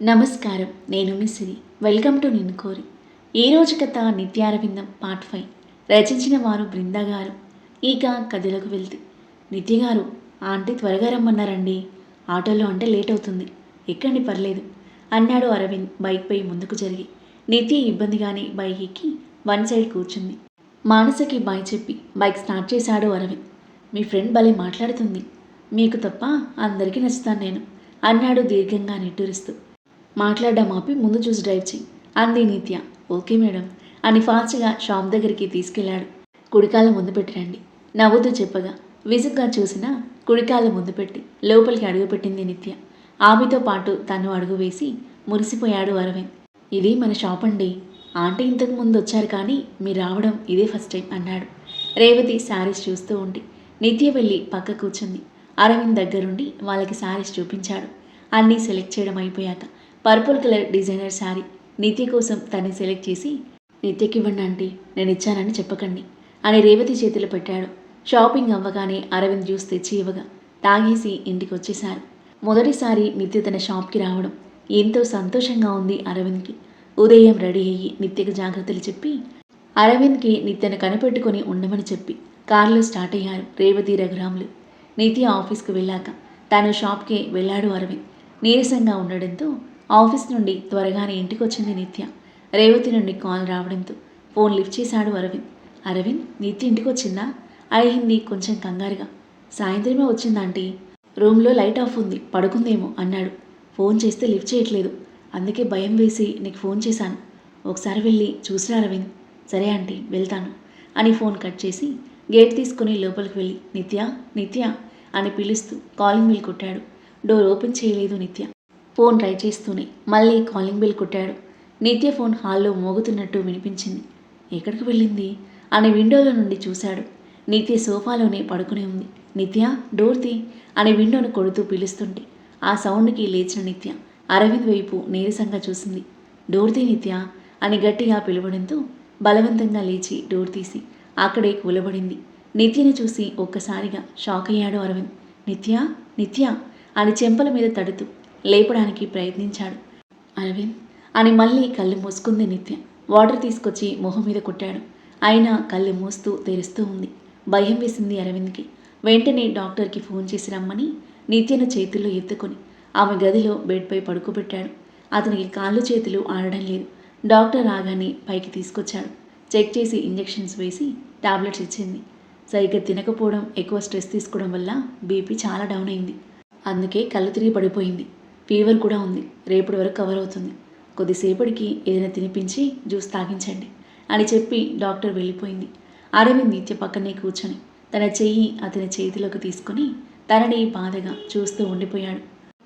నమస్కారం నేను మిసిరి welcome to నిన్ను కోరి. ఈరోజు కథ నిత్యారవిందం పార్ట్ ఫైవ్. రచించిన వారు బృంద గారు. ఇక కథలకు వెళ్తే. నిత్య గారు ఆంటీ త్వరగా రమ్మన్నారండి. ఆటోలో అంటే లేట్ అవుతుంది. ఎక్కండి పర్లేదు. అన్నాడు అరవింద్ బైక్పై ముందుకు జరిగి. నిత్య ఇబ్బందిగానే బైక్ ఎక్కి వన్ సైడ్ కూర్చుంది. మానసకి బాయ్ చెప్పి బైక్ స్టార్ట్ చేశాడు అరవింద్. మీ ఫ్రెండ్ భలే మాట్లాడుతుంది. మీకు తప్ప అందరికీ నచ్చుతాను నేను అన్నాడు దీర్ఘంగా నిట్టూరిస్తూ. మాట్లాడడం ఆపి ముందు చూసి డ్రైవ్ చేయి అంది నిత్య. Okay madam. అని ఫాస్ట్గా షాప్ దగ్గరికి తీసుకెళ్ళాడు కుడికాల ముందు పెట్టిరండి నవ్వుతూ చెప్పగా. విసుగ్గా చూసిన కుడికాల ముందు పెట్టి లోపలికి అడుగుపెట్టింది నిత్య. ఆమెతో పాటు తను అడుగు వేసి మురిసిపోయాడు అరవింద్. ఇది మన షాప్ అండి. ఆంటీ ఇంతకు ముందు వచ్చారు కానీ మీరు రావడం ఇదే ఫస్ట్ టైం అన్నాడు. రేవతి శారీస్ చూస్తూ ఉండి నిత్య వెళ్ళి పక్క కూర్చుంది. అరవింద్ దగ్గరుండి వాళ్ళకి శారీస్ చూపించాడు. అన్నీ సెలెక్ట్ చేయడం అయిపోయాక పర్పుల్ కలర్ డిజైనర్ శారీ నిత్య కోసం తన్ని సెలెక్ట్ చేసి నిత్యకి ఇవ్వండి ఆంటీ నేను ఇచ్చానని చెప్పకండి అని రేవతి చేతిలో పెట్టాడు. షాపింగ్ అవ్వగానే అరవింద్ జ్యూస్ తెచ్చి ఇవ్వగా తాగేసి ఇంటికి వచ్చేశారు. మొదటిసారి నిత్య తన షాప్కి రావడం ఎంతో సంతోషంగా ఉంది అరవింద్కి. ఉదయం రెడీ అయ్యి నిత్యకు జాగ్రత్తలు చెప్పి అరవింద్కి నిత్యను కనిపెట్టుకొని ఉండమని చెప్పి కారులో స్టార్ట్ అయ్యారు రేవతి రఘురాములు. నిత్య ఆఫీస్కి వెళ్ళాక తాను షాప్కి వెళ్ళాడు అరవింద్. నీరసంగా ఉండడంతో ఆఫీస్ నుండి త్వరగానే ఇంటికి వచ్చింది నిత్య. రేవతి నుండి కాల్ రావడంతో ఫోన్ లిఫ్ట్ చేశాడు అరవింద్. అరవింద్ నిత్య ఇంటికి వచ్చిందా అడిగింది కొంచెం కంగారుగా. సాయంత్రమే వచ్చిందాంటీ రూమ్లో లైట్ ఆఫ్ ఉంది పడుకుందేమో అన్నాడు. ఫోన్ చేస్తే లిఫ్ట్ చేయట్లేదు. అందుకే భయం వేసి నీకు ఫోన్ చేశాను. ఒకసారి వెళ్ళి చూసిరా అరవింద్. సరే ఆంటీ వెళ్తాను అని ఫోన్ కట్ చేసి గేట్ తీసుకుని లోపలికి వెళ్ళి నిత్య నిత్య అని పిలుస్తూ కాలింగ్ బిల్ కొట్టాడు. డోర్ ఓపెన్ చేయలేదు నిత్య. ఫోన్ ట్రై చేస్తూనే మళ్ళీ కాలింగ్ బిల్ కొట్టాడు. నిత్య ఫోన్ హాల్లో మోగుతున్నట్టు వినిపించింది. ఎక్కడికి వెళ్ళింది? అని విండోలో నుండి చూశాడు. నిత్య సోఫాలోనే పడుకుని ఉంది. నిత్య డోర్తి అని విండోను కొడుతూ పిలుస్తుంటే ఆ సౌండ్కి లేచిన నిత్య అరవింద్ వైపు నీరసంగా చూసింది. డోర్తి నిత్య అని గట్టిగా పిలవడంతో బలవంతంగా లేచి డోర్ తీసి అక్కడే కూలబడింది. నిత్యని చూసి ఒక్కసారిగా షాక్ అయ్యాడు అరవింద్. నిత్య నిత్య అని చెంపల మీద తడుతూ లేపడానికి ప్రయత్నించాడు. అరవింద్. అని మళ్ళీ కళ్ళు మూసుకుంది నిత్య. వాటర్ తీసుకొచ్చి మొహం మీద కొట్టాడు. అయినా కళ్ళు మూస్తూ తెరుస్తూ ఉంది. భయం వేసింది అరవింద్కి. వెంటనే డాక్టర్కి ఫోన్ చేసి రమ్మని నిత్యను చేతుల్లో ఎత్తుకొని ఆమె గదిలో బెడ్పై పడుకోబెట్టాడు. అతనికి కాళ్ళు చేతులు ఆడడం లేదు. డాక్టర్ రాగానే పైకి తీసుకొచ్చాడు. చెక్ చేసి ఇంజెక్షన్స్ వేసి టాబ్లెట్స్ ఇచ్చింది. సరిగ్గా తినకపోవడం ఎక్కువ స్ట్రెస్ తీసుకోవడం వల్ల బీపీ చాలా డౌన్ అయింది. అందుకే కళ్ళు తిరిగి పడిపోయింది. ఫీవర్ కూడా ఉంది. రేపటి వరకు కవర్ అవుతుంది. కొద్దిసేపటికి ఏదైనా తినిపించి జ్యూస్ తాగించండి అని చెప్పి డాక్టర్ వెళ్ళిపోయింది. అరవింద్ నిత్య పక్కనే కూర్చొని తన చెయ్యి అతని చేతిలోకి తీసుకొని తనని బాధగా చూస్తూ ఉండిపోయాడు.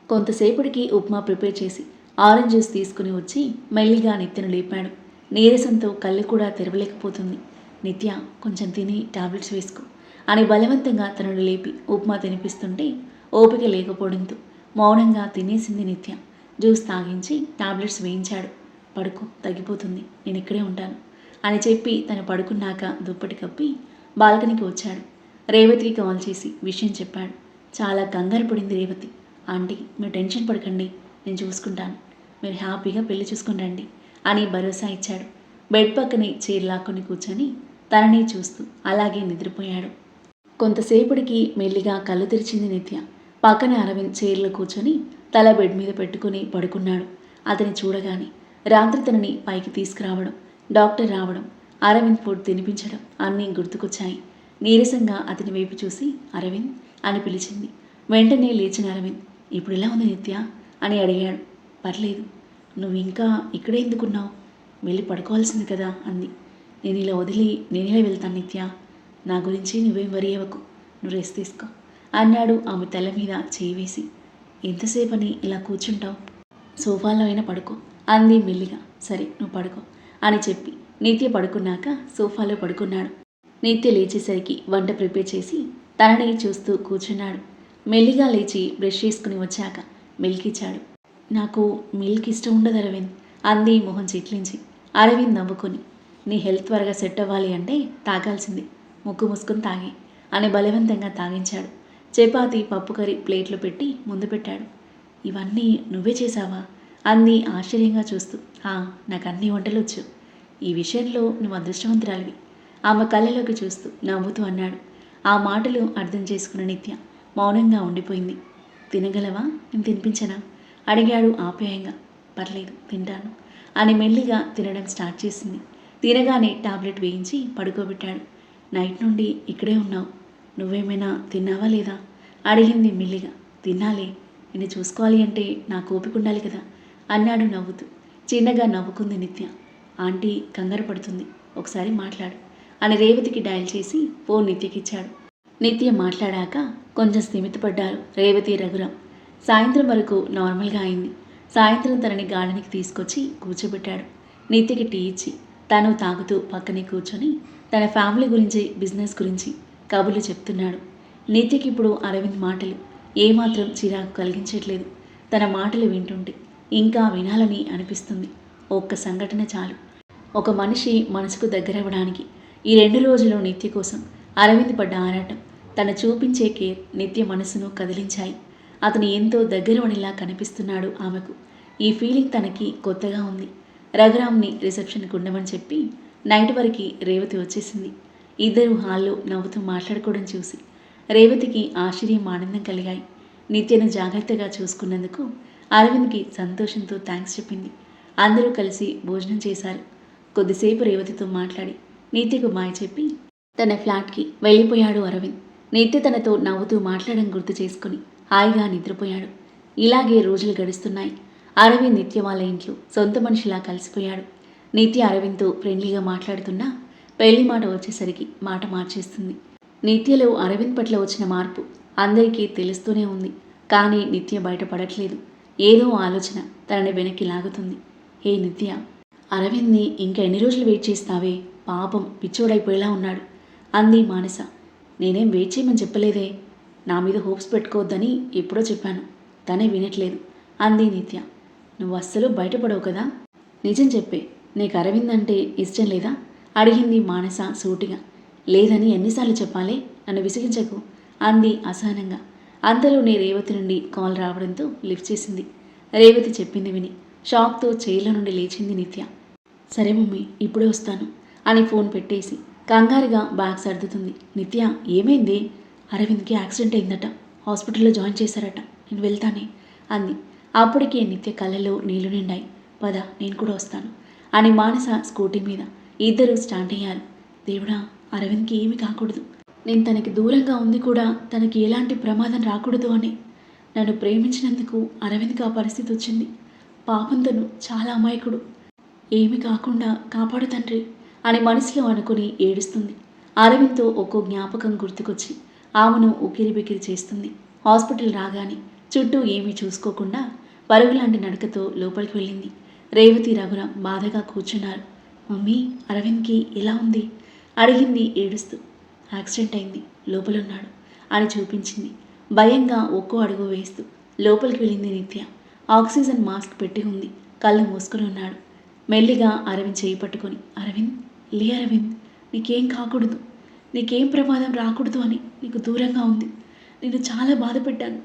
కొంతసేపటికి ఉప్మా ప్రిపేర్ చేసి ఆరెంజ్ జ్యూస్ తీసుకుని వచ్చి మెల్లిగా నిత్యను లేపాడు. నీరసంతో కళ్ళు కూడా తెరవలేకపోతుంది. నిత్య కొంచెం తిని టాబ్లెట్స్ వేసుకో అని బలవంతంగా తనను లేపి ఉప్మా తినిపిస్తుంటే ఓపిక లేకపోవడంతో మౌనంగా తినేసింది నిత్య. జ్యూస్ తాగించి టాబ్లెట్స్ వేయించాడు. పడుకో తగ్గిపోతుంది. నేను ఇక్కడే ఉంటాను అని చెప్పి తను పడుకున్నాక దుప్పటి కప్పి బాల్కనీకి వచ్చాడు. రేవతికి కాల్ చేసి విషయం చెప్పాడు. చాలా కంగారు పడింది రేవతి. ఆంటీ మీరు టెన్షన్ పడకండి. నేను చూసుకుంటాను. మీరు హ్యాపీగా పెళ్ళి చూసుకుని అని భరోసా ఇచ్చాడు. బెడ్ పక్కనే చీర లాక్కొని కూర్చొని తనని చూస్తూ అలాగే నిద్రపోయాడు. కొంతసేపటికి మెల్లిగా కళ్ళు తెరిచింది నిత్య. పక్కన అరవింద్ చైర్లో కూర్చొని తల బెడ్ మీద పెట్టుకుని పడుకున్నాడు. అతని చూడగానే రాత్రి తనని పైకి తీసుకురావడం డాక్టర్ రావడం అరవింద్ ఫుడ్ తినిపించడం అన్నీ గుర్తుకొచ్చాయి. నీరసంగా అతని వైపు చూసి అరవింద్ అని పిలిచింది. వెంటనే లేచిన అరవింద్ ఇప్పుడు ఎలా ఉంది నిత్య? అని అడిగాడు. పర్లేదు. నువ్వు ఇంకా ఇక్కడే ఎందుకున్నావు? వెళ్ళి పడుకోవాల్సింది కదా అంది. నేను ఇలా వదిలి నేనే వెళ్తాను నిత్య. నా గురించి నువ్వేం వరి అవ్వకు. నువ్వు రెస్ట్ తీసుకో. అన్నాడు ఆమె తల మీద చేయి వేసి. ఎంతసేపని ఇలా కూర్చుంటావు? సోఫాలో అయినా పడుకో అంది మెల్లిగా. సరే నువ్వు పడుకో అని చెప్పి నిత్య పడుకున్నాక సోఫాలో పడుకున్నాడు. నిత్య లేచేసరికి వంట ప్రిపేర్ చేసి తనని చూస్తూ కూర్చున్నాడు. మెల్లిగా లేచి బ్రష్ చేసుకుని వచ్చాక మిల్క్ ఇచ్చాడు. నాకు మిల్క్ ఇష్టం ఉండదు అరవింద్ అంది మొహం చిట్లించి. అరవింద్ నవ్వుకొని నీ హెల్త్ త్వరగా సెట్ అవ్వాలి అంటే తాగాల్సింది. ముక్కు మూసుకొని తాగి అని బలవంతంగా తాగించాడు. చపాతి పప్పు కర్రీ ప్లేట్లో పెట్టి ముందు పెట్టాడు. ఇవన్నీ నువ్వే చేశావా? అంది ఆశ్చర్యంగా చూస్తూ. ఆ నాకు అన్ని వంటలు వచ్చు ఈ విషయంలో నువ్వు అదృష్టవంతురాలివి. ఆమె కళ్ళలోకి చూస్తూ నవ్వుతూ అన్నాడు. ఆ మాటలు అర్థం చేసుకున్న నిత్య మౌనంగా ఉండిపోయింది. తినగలవా? నేను తినిపించనా? అడిగాడు ఆప్యాయంగా. పర్లేదు తింటాను. అని మెల్లిగా తినడం స్టార్ట్ చేసింది. తినగానే టాబ్లెట్ వేయించి పడుకోబెట్టాడు. నైట్ నుండి ఇక్కడే ఉన్నావు. నువ్వేమైనా తిన్నావా లేదా? అడిగింది మెల్లిగా. తినాలే నిన్ను చూసుకోవాలి అంటే నా ఓపిక ఉండాలి కదా? అన్నాడు నవ్వుతూ. చిన్నగా నవ్వుకుంది నిత్య. ఆంటీ కంగారు పడుతుంది. ఒకసారి మాట్లాడు. అని రేవతికి డయల్ చేసి ఫోన్ నిత్యకిచ్చాడు. నిత్య మాట్లాడాక కొంచెం స్థిమితపడ్డారు రేవతి రఘురాం. సాయంత్రం వరకు నార్మల్గా అయింది. సాయంత్రం తనని గార్డెన్కి తీసుకొచ్చి కూర్చోబెట్టాడు. నిత్యకి టీ ఇచ్చి తను తాగుతూ పక్కనే కూర్చొని తన ఫ్యామిలీ గురించి బిజినెస్ గురించి కబుర్లు చెప్తున్నాడు. నిత్యకి ఇప్పుడు అరవింద్ మాటలు. ఏమాత్రం చిరాకు కలిగించట్లేదు. తన మాటలు వింటుంటే ఇంకా వినాలని అనిపిస్తుంది. ఒక్క సంఘటన చాలు. ఒక మనిషి మనసుకు దగ్గరవ్వడానికి ఈ రెండు రోజులు నిత్య కోసం అరవింద్ పడ్డ ఆరాటం తను చూపించే కేర్ నిత్య మనసును కదిలించాయి. అతను ఎంతో దగ్గరవడిలా కనిపిస్తున్నాడు ఆమెకు. ఈ ఫీలింగ్ తనకి కొత్తగా ఉంది. రఘురామ్ని రిసెప్షన్కి ఉండమని చెప్పి నైట్ వరకు రేవతి వచ్చేసింది. ఇద్దరు హాల్లో నవ్వుతూ మాట్లాడుకోవడం చూసి రేవతికి ఆశ్చర్యం ఆనందం కలిగాయి. నిత్యను జాగ్రత్తగా చూసుకున్నందుకు అరవింద్కి సంతోషంతో థ్యాంక్స్ చెప్పింది. అందరూ కలిసి భోజనం చేశారు. కొద్దిసేపు రేవతితో మాట్లాడి నిత్యకు మాయ చెప్పి తన ఫ్లాట్కి వెళ్ళిపోయాడు అరవింద్. నిత్య తనతో నవ్వుతూ మాట్లాడడం గుర్తు చేసుకుని హాయిగా నిద్రపోయాడు. ఇలాగే రోజులు గడుస్తున్నాయి. అరవింద్ నిత్య వాళ్ళ ఇంట్లో సొంత మనిషిలా కలిసిపోయాడు. నిత్య అరవింద్తో ఫ్రెండ్లీగా మాట్లాడుతున్నా పెళ్ళి మాట వచ్చేసరికి మాట మార్చేస్తుంది. నిత్యలో అరవింద్ పట్ల వచ్చిన మార్పు అందరికీ తెలుస్తూనే ఉంది. కానీ నిత్య బయటపడట్లేదు. ఏదో ఆలోచన తనని వెనక్కి లాగుతుంది. హే నిత్య! అరవింద్ని ఇంకా ఎన్ని రోజులు వెయిట్ చేస్తావే? పాపం పిచ్చోడైపోయేలా ఉన్నాడు. అంది మానస. నేనేం వెయిట్ చేయమని చెప్పలేదే. నా మీద హోప్స్ పెట్టుకోవద్దని ఎప్పుడో చెప్పాను. తనే వినట్లేదు. అంది నిత్య. నువ్వు అస్సలు బయటపడవు కదా? నిజం చెప్పే. నీకు అరవింద్ అంటే ఇష్టం లేదా? అడిగింది మానస సూటిగా. లేదని ఎన్నిసార్లు చెప్పాలి? నన్ను విసిగించకు. అంది అసహనంగా. అంతలోనే రేవతి నుండి కాల్ రావడంతో లిఫ్ట్ చేసింది. రేవతి చెప్పింది విని షాక్తో చైర్ల నుండి లేచింది నిత్య. సరే మమ్మీ ఇప్పుడే వస్తాను అని ఫోన్ పెట్టేసి కంగారుగా బ్యాగ్ సర్దుతుంది. నిత్య ఏమైంది? అరవింద్కి యాక్సిడెంట్ అయిందట. హాస్పిటల్లో జాయిన్ చేశారట. నేను వెళ్తానే అంది. అప్పటికే నిత్య కళ్ళలో నీళ్ళు నిండాయి. పద నేను కూడా వస్తాను అని మానస స్కూటీ మీద ఇద్దరు స్టార్ట్ అయ్యారు. దేవుడా అరవింద్కి ఏమి కాకూడదు. నేను తనకి దూరంగా ఉంది కూడా తనకి ఎలాంటి ప్రమాదం రాకూడదు అని. నన్ను ప్రేమించినందుకు అరవింద్కి ఆ పరిస్థితి వచ్చింది. పాపం తను చాలా అమాయకుడు. ఏమి కాకుండా కాపాడు తండ్రి అని మనసులో అనుకుని ఏడుస్తుంది. అరవింద్తో ఒక్కో జ్ఞాపకం గుర్తుకొచ్చి ఆమెను ఉకిరి బికిరి చేస్తుంది. హాస్పిటల్ రాగానే చుట్టూ ఏమీ చూసుకోకుండా పరుగులాంటి నడకతో లోపలికి వెళ్ళింది. రేవతి రఘురాం బాధగా కూర్చున్నారు. మమ్మీ అరవింద్కి ఎలా ఉంది? అడిగింది ఏడుస్తూ. యాక్సిడెంట్ అయింది. లోపలున్నాడు. అని చూపించింది. భయంగా ఒక్కో అడుగు వేస్తూ. లోపలికి వెళ్ళింది నిత్య. ఆక్సిజన్ మాస్క్ పెట్టి ఉంది. కళ్ళు మూసుకుని ఉన్నాడు. మెల్లిగా అరవింద్ చేయి పట్టుకొని అరవింద్ లే అరవింద్ నీకేం కాకూడదు. నీకేం ప్రమాదం రాకూడదు అని నీకు దూరంగా ఉంది. నేను చాలా బాధపెట్టాను.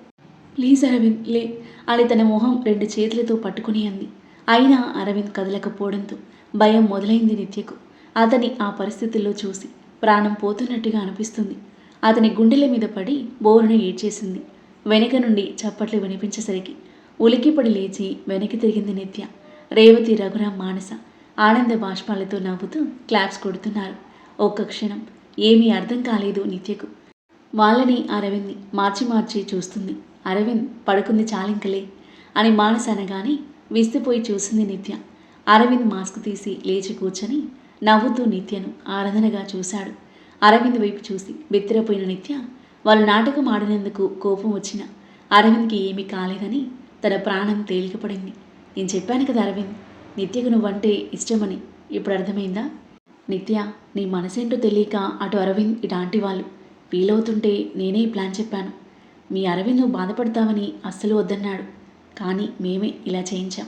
ప్లీజ్ అరవింద్ లే అని తన మొహం రెండు చేతులతో పట్టుకుని అంది. అయినా అరవింద్ కదలకపోవడంతో భయం మొదలైంది నిత్యకు. అతని ఆ పరిస్థితుల్లో చూసి ప్రాణం పోతున్నట్టుగా అనిపిస్తుంది. అతని గుండెల మీద పడి బోరును ఏడ్చేసింది. వెనక నుండి చప్పట్లు వినిపించేసరికి ఉలికిపడి లేచి వెనక్కి తిరిగింది నిత్య. రేవతి రఘురాం మానస ఆనంద బాష్పాలతో నవ్వుతూ క్లాప్స్ కొడుతున్నారు. ఒక్క క్షణం ఏమీ అర్థం కాలేదు నిత్యకు. వాళ్ళని అరవింద్ని మార్చి మార్చి చూస్తుంది. అరవింద్ పడుకుంది చాలింకలే అని మానస అనగానే విసిపోయి చూసింది నిత్య. అరవింద్ మాస్క్ తీసి లేచి కూర్చొని నవ్వుతూ నిత్యను ఆరాధనగా చూశాడు. అరవింద్ వైపు చూసి బెత్తిరపోయిన నిత్య వాళ్ళు నాటకం ఆడినందుకు కోపం వచ్చిన అరవింద్కి ఏమీ కాలేదని తన ప్రాణం తేలికపడింది. నేను చెప్పాను కదా అరవింద్ నిత్యకు నువ్వంటే ఇష్టమని. ఇప్పుడు అర్థమైందా? నిత్య నీ మనసేంటో తెలియక అటు అరవింద్ ఇటాంటి వాళ్ళు వీలవుతుంటే నేనే ఈ ప్లాన్ చెప్పాను. మీ అరవింద్ నువ్వు బాధపడతావని అస్సలు వద్దన్నాడు. కానీ మేమే ఇలా చేయించాం.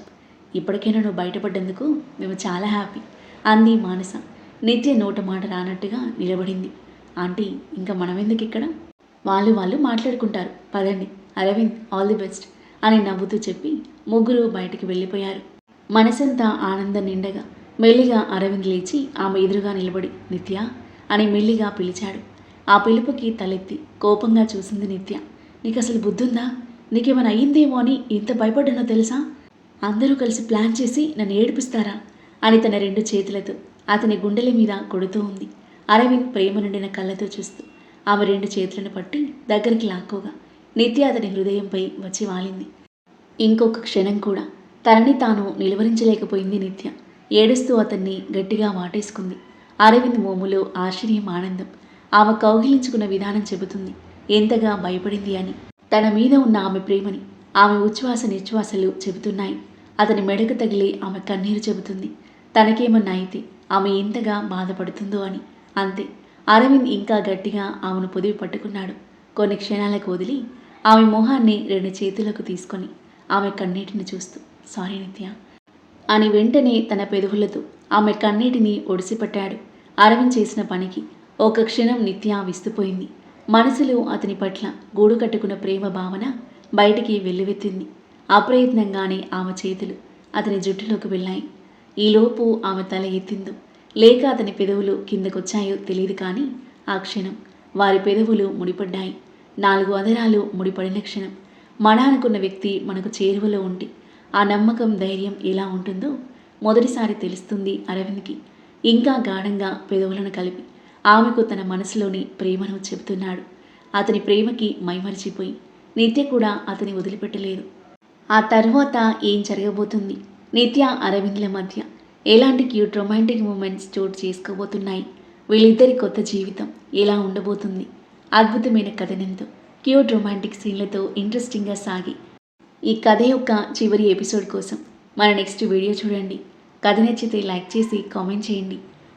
ఇప్పటికైనా నువ్వు బయటపడ్డందుకు మేము చాలా హ్యాపీ. అంది మానస. నిత్య నోట మాట రానట్టుగా నిలబడింది. ఆంటీ ఇంకా మనమెందుకు ఇక్కడ? వాళ్ళు వాళ్ళు మాట్లాడుకుంటారు. పదండి. అరవింద్ ఆల్ ది బెస్ట్ అని నవ్వుతూ చెప్పి ముగ్గురు బయటికి వెళ్ళిపోయారు. మనసంతా ఆనందం నిండగా మెల్లిగా అరవింద్ లేచి ఆమె ఎదురుగా నిలబడి నిత్య అని మెల్లిగా పిలిచాడు. ఆ పిలుపుకి తలెత్తి కోపంగా చూసింది నిత్య. నీకు అసలు బుద్ధుందా? నీకేమైనా అయ్యిందేమో అని ఎంత భయపడ్డానో తెలుసా? అందరూ కలిసి ప్లాన్ చేసి నన్ను ఏడిపిస్తారా? అని తన రెండు చేతులతో అతని గుండెల మీద కొడుతూ ఉంది. అరవింద్ ప్రేమ నిండిన కళ్ళతో చూస్తూ ఆమె రెండు చేతులను పట్టి దగ్గరికి లాక్కోగా నిత్య అతని హృదయంపై వచ్చి వాలింది. ఇంకొక క్షణం కూడా తనని తాను నిలువరించలేకపోయింది నిత్య. ఏడుస్తూ అతన్ని గట్టిగా వాటేసుకుంది అరవింద్ మోములో ఆశ్చర్యం ఆనందం. ఆమె కౌగిలించుకున్న విధానం చెబుతుంది. ఎంతగా భయపడింది అని. తన మీద ఉన్న ఆమె ప్రేమని ఆమె ఉచ్ఛ్వాస నిశ్వాసలు చెబుతున్నాయి. అతని మెడకు తగిలి ఆమె కన్నీరు చెబుతుంది. తనకేమన్నా అయితే ఆమె ఇంతగా బాధపడుతుందో అని. అంతే. అరవింద్ ఇంకా గట్టిగా ఆమెను పొదివి పట్టుకున్నాడు. కొన్ని క్షణాలకు వదిలి ఆమె మొహాన్ని రెండు చేతులకు తీసుకొని ఆమె కన్నీటిని చూస్తూ సారీ నిత్య అని వెంటనే తన పెదవులతో ఆమె కన్నీటిని ఒడిసిపట్టాడు. అరవింద్ చేసిన పనికి ఒక క్షణం నిత్య విస్తుపోయింది. మనసులో అతని పట్ల గూడు కట్టుకున్న ప్రేమ భావన బయటికి వెల్లువెత్తింది. అప్రయత్నంగానే ఆమె చేతులు అతని జుట్టులోకి వెళ్ళాయి. ఈలోపు ఆమె తల ఎత్తిందో. లేక అతని పెదవులు కిందకొచ్చాయో తెలియదు కానీ ఆ క్షణం వారి పెదవులు ముడిపడ్డాయి. నాలుగు అదరాలు ముడిపడిన క్షణం మన అనుకున్న వ్యక్తి మనకు చేరువలో ఉండి ఆ నమ్మకం ధైర్యం ఎలా ఉంటుందో మొదటిసారి తెలుస్తుంది అరవింద్కి. ఇంకా గాఢంగా పెదవులను కలిపి ఆమెకు తన మనసులోని ప్రేమను చెబుతున్నాడు. అతని ప్రేమకి మైమరిచిపోయి నిత్య కూడా అతని వదిలిపెట్టలేదు. ఆ తర్వాత ఏం జరగబోతుంది? నిత్య అరవింద్ల మధ్య ఎలాంటి క్యూట్ రొమాంటిక్ మూమెంట్స్ చోటు చేసుకోబోతున్నాయి? వీళ్ళిద్దరి కొత్త జీవితం ఎలా ఉండబోతుంది? అద్భుతమైన కథనంతో క్యూట్ రొమాంటిక్ సీన్లతో ఇంట్రెస్టింగ్గా సాగి ఈ కథ యొక్క చివరి ఎపిసోడ్ కోసం మన నెక్స్ట్ వీడియో చూడండి. కథ నచ్చితే లైక్ చేసి కామెంట్ చేయండి.